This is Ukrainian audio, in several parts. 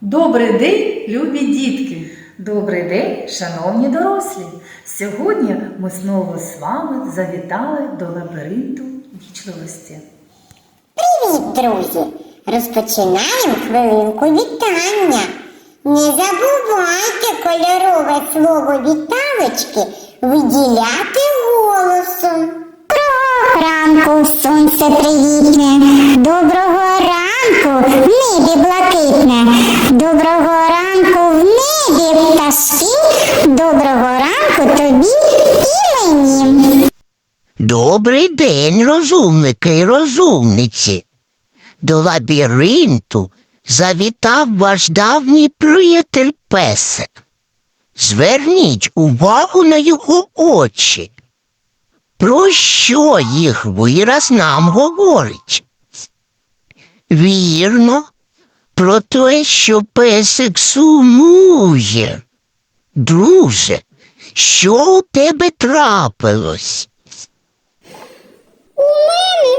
Добрий день, любі дітки! Добрий день, шановні дорослі! Сьогодні ми знову з вами завітали до лабіринту вічливості. Привіт, друзі! Розпочинаємо хвилинку вітання. Не забувайте кольорове слово віталочки виділяти голосом. Доброго ранку, сонце привітне. Доброго Добрий день, розумники і розумниці. До лабіринту завітав ваш давній приятель песик. Зверніть увагу на його очі. Про що їх вираз нам говорить? Вірно, про те, що песик сумує. Друже, що у тебе трапилось? У мене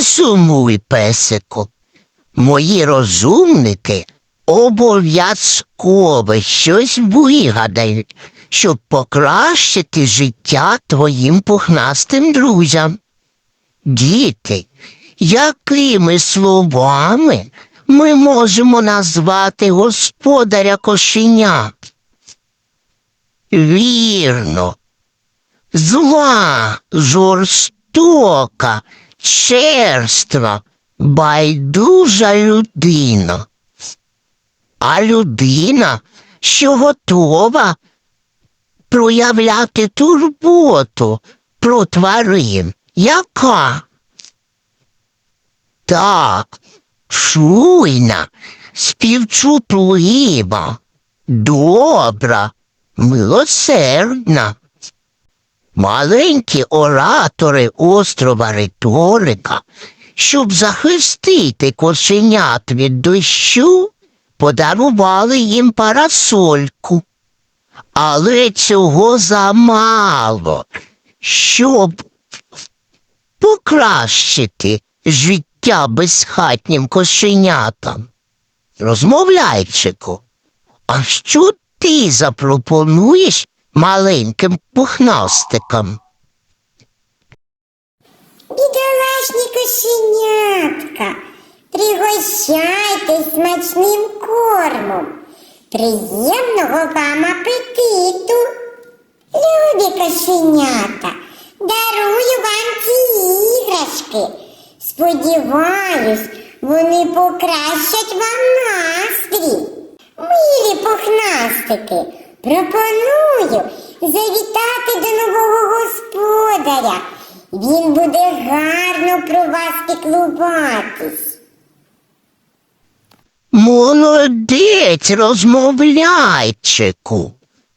Сумуй, песику. Мої розумники обов'язково щось вигадають, щоб покращити життя твоїм пухнастим друзям. Діти, якими словами ми можемо назвати господаря кошенят? Вірно, зла, жорстока, черства, байдужа людина. А людина, що готова проявляти турботу про тварин, яка? Так, чуйна, співчутлива, добра, милосердна. Маленькі оратори острова Риторика, щоб захистити кошенят від дощу, подарували їм парасольку. Але цього замало, щоб покращити життя безхатнім кошенятам. Розмовляйчику, а що ти запропонуєш маленьким пухнастикам? Бідолашні кошенятка, пригощайтесь смачним кормом. Приємного вам апетиту. Любі кошенята, дарую вам ці іграшки. Сподіваюсь, вони покращать вам настрій. Милі пухнастики, пропоную завітати до нового господаря. Він буде гарно про вас піклуватись. Молодець, розмовляйчику.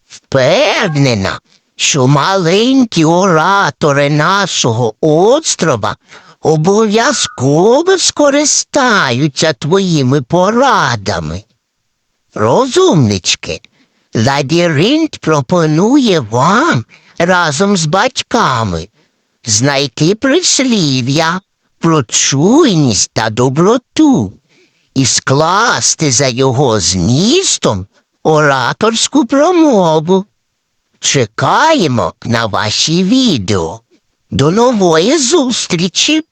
Впевнена, що маленькі оратори нашого острова обов'язково скористаються твоїми порадами. Розумнички, лабіринт пропонує вам разом з батьками знайти прислів'я про чуйність та доброту і скласти за його змістом ораторську промову. Чекаємо на ваші відео. До нової зустрічі!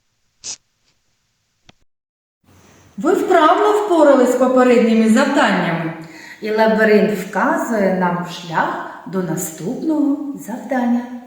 Ви вправно впорались з попередніми завданнями. І лабіринт вказує нам шлях до наступного завдання.